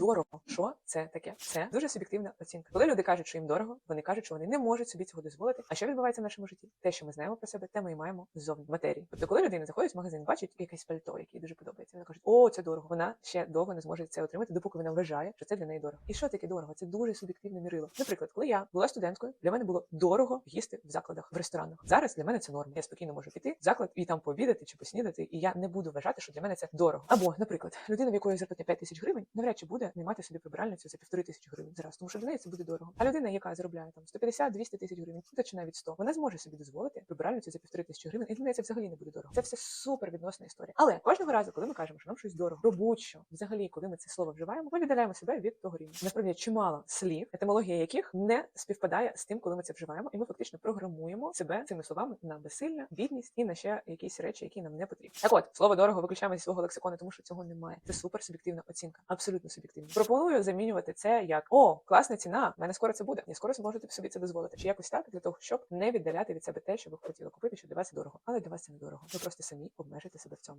Дорого, що це таке? Це дуже суб'єктивна оцінка. Коли люди кажуть, що їм дорого, вони кажуть, що вони не можуть собі цього дозволити. А що відбувається в нашому житті? Те, що ми знаємо про себе, те ми і маємо ззовні матерії. Тобто, коли людина заходить в магазин, бачить якесь пальто, яке дуже подобається. Вона каже, о, це дорого. Вона ще довго не зможе це отримати, допоки вона вважає, що це для неї дорого. І що таке дорого? Це дуже суб'єктивне мірило. Наприклад, коли я була студенткою, для мене було дорого їсти в закладах в ресторанах. Зараз для мене це норма. Я спокійно можу піти в заклад і там пообідати чи поснідати, і я не буду вважати, що для мене це дорого. Або, наприклад, людина, в якої зарплатня 5 тисяч гривень, навряд чи буде наймати собі прибиральницю за півтори тисячі гривень зараз, тому що для неї це буде дорого. А людина, яка заробляє там 150-200 тисяч гривень, ну, та чи навіть 100, вона зможе собі дозволити прибиральницю за півтори тисячі гривень, і для неї це взагалі не буде дорого. Це все супер відносна історія. Але кожного разу, коли ми кажемо, що нам щось дорого, про взагалі, коли ми це слово вживаємо, ми віддаляємо себе від того рівня. Насправді чимало слів, етимологія яких не співпадає з тим, коли ми це вживаємо, і ми фактично програмуємо себе цими словами на безсилля, бідність і на ще якісь речі, які нам не потрібні. Так от слово дорого виключаємо зі свого лексикону, тому що цього немає. Це супер суб'єктивна оцінка, абсолютно суб'єктивна. Пропоную замінювати це як о, класна ціна. в мене скоро це буде. Я скоро зможете собі це дозволити. Чи якось так для того, щоб не віддаляти від себе те, що ви хотіли купити, що для вас дорого. Але для вас це не дорого. Ви просто самі обмежите себе в цьому.